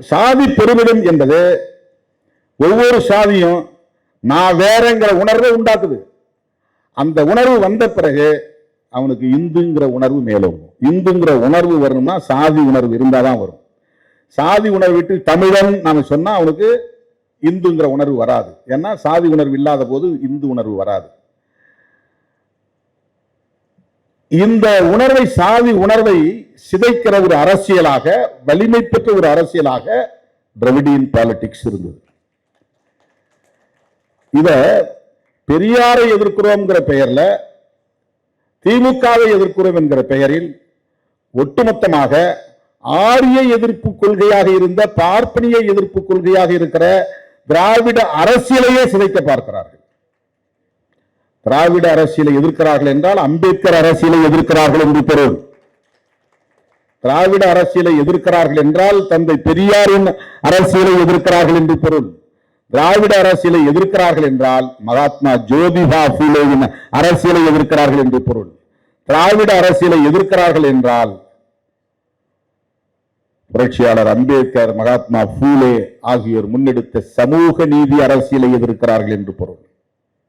சாதி பெருமிதம் என்பது ஒவ்வொரு சாதியும் நான் வேறங்கிற உணர்வை உண்டாக்குது. அந்த உணர்வு வந்த பிறகு அவனுக்கு இந்துங்கிற உணர்வு மேலோங்கும் இந்துங்கிற உணர்வு வரணும்னா சாதி உணர்வு இருந்தாதான் வரும். சாதி உணர்வு விட்டு தமிழன் நாம் சொன்னால் அவனுக்கு இந்துங்கிற உணர்வு வராது. ஏன்னா சாதி உணர்வு இல்லாத போது இந்து உணர்வு வராது. இந்த உணர்வை சாதி உணர்வை சிதைக்கிற ஒரு அரசியலாக வலிமை பெற்ற ஒரு அரசியலாக திராவிடியன் பாலிடிக்ஸ் இருந்தது. இத பெரியாரை எதிர்க்கிறோம்ங்கிற பெயர்ல திமுகவை எதிர்க்கிறோம் என்கிற பெயரில் ஒட்டுமொத்தமாக ஆரிய எதிர்ப்பு கொள்கையாக இருந்த பார்ப்பனிய எதிர்ப்பு கொள்கையாக இருக்கிற திராவிட அரசியலையே சிதைக்க பார்க்கிறார்கள். திராவிட அரசியலை எதிர்க்கிறார்கள் என்றால் அம்பேத்கர் அரசியலை எதிர்க்கிறார்கள் என்று பொருள். திராவிட அரசியலை எதிர்க்கிறார்கள் என்றால் தந்தை பெரியாரின் அரசியலை எதிர்க்கிறார்கள் என்று பொருள். திராவிட அரசியலை எதிர்க்கிறார்கள் என்றால் மகாத்மா ஜோதிபா பூலேவின் அரசியலை எதிர்க்கிறார்கள் என்று பொருள். திராவிட அரசியலை எதிர்க்கிறார்கள் என்றால் புரட்சியாளர் அம்பேத்கர் மகாத்மா பூலே ஆகியோர் முன்னெடுத்த சமூக நீதி அரசியலை எதிர்க்கிறார்கள் என்று பொருள்.